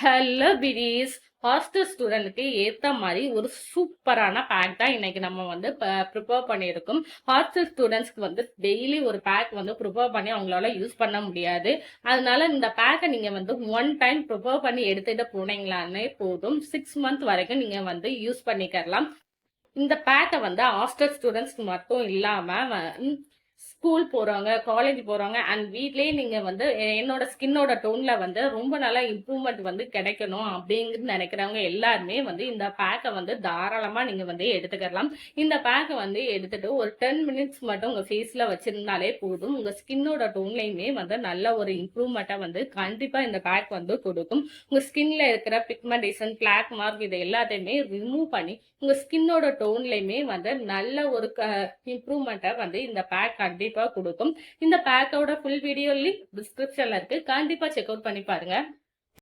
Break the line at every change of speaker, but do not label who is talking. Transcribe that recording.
Hello பிடிஸ் hostel ஸ்டூடெண்ட்டுக்கு ஏற்ற மாதிரி ஒரு சூப்பரான பேக் தான் இன்னைக்கு நம்ம வந்து ப்ரிப்பேர் பண்ணியிருக்கோம். ஹாஸ்டல் ஸ்டூடெண்ட்ஸ்க்கு வந்து டெய்லி ஒரு பேக் வந்து ப்ரிப்பேர் பண்ணி அவங்களால யூஸ் பண்ண முடியாது. அதனால இந்த பேக்கை நீங்கள் வந்து ஒன் டைம் ப்ரிப்பேர் பண்ணி எடுத்துகிட்டு போனீங்களானே போதும். சிக்ஸ் மந்த் வரைக்கும் நீங்கள் வந்து யூஸ் பண்ணிக்கலாம். இந்த பேக்கை வந்து ஹாஸ்டல் ஸ்டூடெண்ட்ஸ்க்கு மட்டும் இல்லாமல் ஸ்கூல் போகிறவங்க காலேஜ் போகிறவங்க அண்ட் வீட்லேயே நீங்கள் வந்து என்னோட ஸ்கின்னோட டோனில் வந்து ரொம்ப நல்லா இம்ப்ரூவ்மெண்ட் வந்து கிடைக்கணும் அப்படிங்கிறது நினைக்கிறவங்க எல்லாருமே வந்து இந்த பேக்கை வந்து தாராளமாக நீங்கள் வந்து எடுத்துக்கலாம். இந்த பேக்கை வந்து எடுத்துட்டு ஒரு டென் மினிட்ஸ் மட்டும் உங்கள் ஃபேஸில் வச்சுருந்தாலே போதும். உங்கள் ஸ்கின்னோட டோன்லையுமே வந்து நல்ல ஒரு இம்ப்ரூவ்மெண்ட்டை வந்து கண்டிப்பாக இந்த பேக் வந்து கொடுக்கும். உங்கள் ஸ்கின்ல இருக்கிற பிக்மெண்டேஷன் பிளாக் மார்க் இது எல்லாத்தையுமே ரிமூவ் பண்ணி உங்கள் ஸ்கின்னோட டோன்லையுமே வந்து நல்ல ஒரு இம்ப்ரூவ்மெண்ட்டை வந்து இந்த பேக் கண்டிப்பாக கொடுக்கும். இந்த பேக்கோட ஃபுல் வீடியோ லிங்க் டிஸ்கிரிப்ஷனில் இருக்குது கண்டிப்பாக செக் அவுட் பண்ணி பாருங்கள்